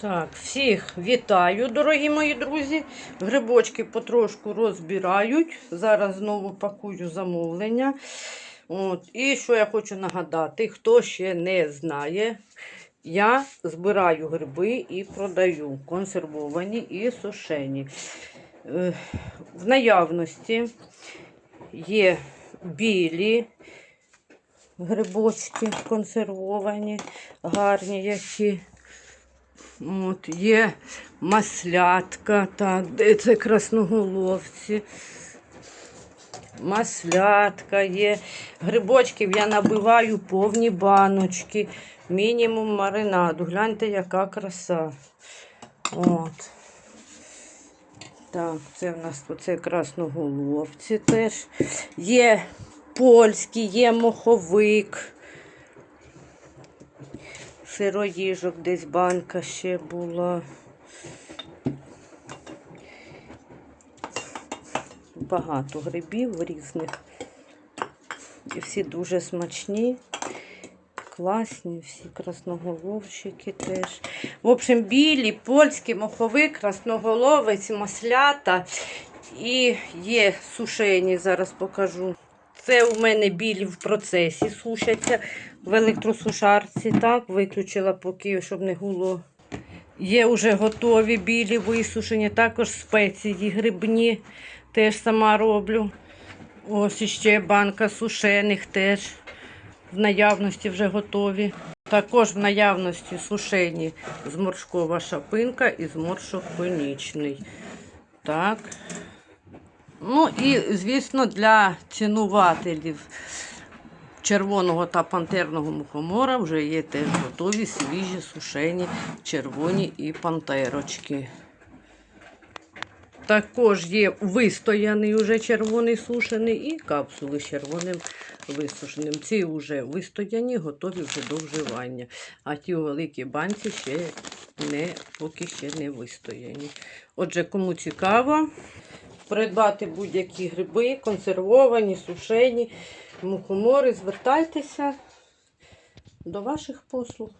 Так, всіх вітаю, дорогі мої друзі. Грибочки потрошку розбирають. Зараз знову пакую замовлення. От. І що я хочу нагадати, хто ще не знає, я збираю гриби і продаю консервовані і сушені. Е, В наявності є білі грибочки консервовані, гарні які. От, є маслятка, так, це красноголовці. Маслятка є. Грибочків я набиваю повні баночки. Мінімум маринаду. Гляньте, яка краса. От. Так, це в нас оце красноголовці теж. Є польські, є моховик. Сироїжок десь банка ще була. Багато грибів різних. І всі дуже смачні, класні, всі красноголовчики теж. В общем, білі, польські, моховик, красноголовець, маслята. І є сушені, зараз покажу. Це у мене білі в процесі сушаться в електросушарці. Так, виключила поки, щоб не гуло. Є вже готові білі висушені, також спеції грибні. Теж сама роблю. Ось іще банка сушених теж в наявності вже готові. Також в наявності сушені зморшкова шапинка і зморшок конічний. Так. Ну і, звісно, для цінувателів червоного та пантерного мухомора вже є теж готові свіжі сушені червоні і пантерочки. Також є вистояний уже червоний сушений і капсули з червоним висушеним. Ці вже вистояні, готові вже до вживання. А ті у великій банці ще не, поки ще не вистояні. Отже, кому цікаво, придбати будь-які гриби, консервовані, сушені, мухомори, звертайтеся до ваших послуг.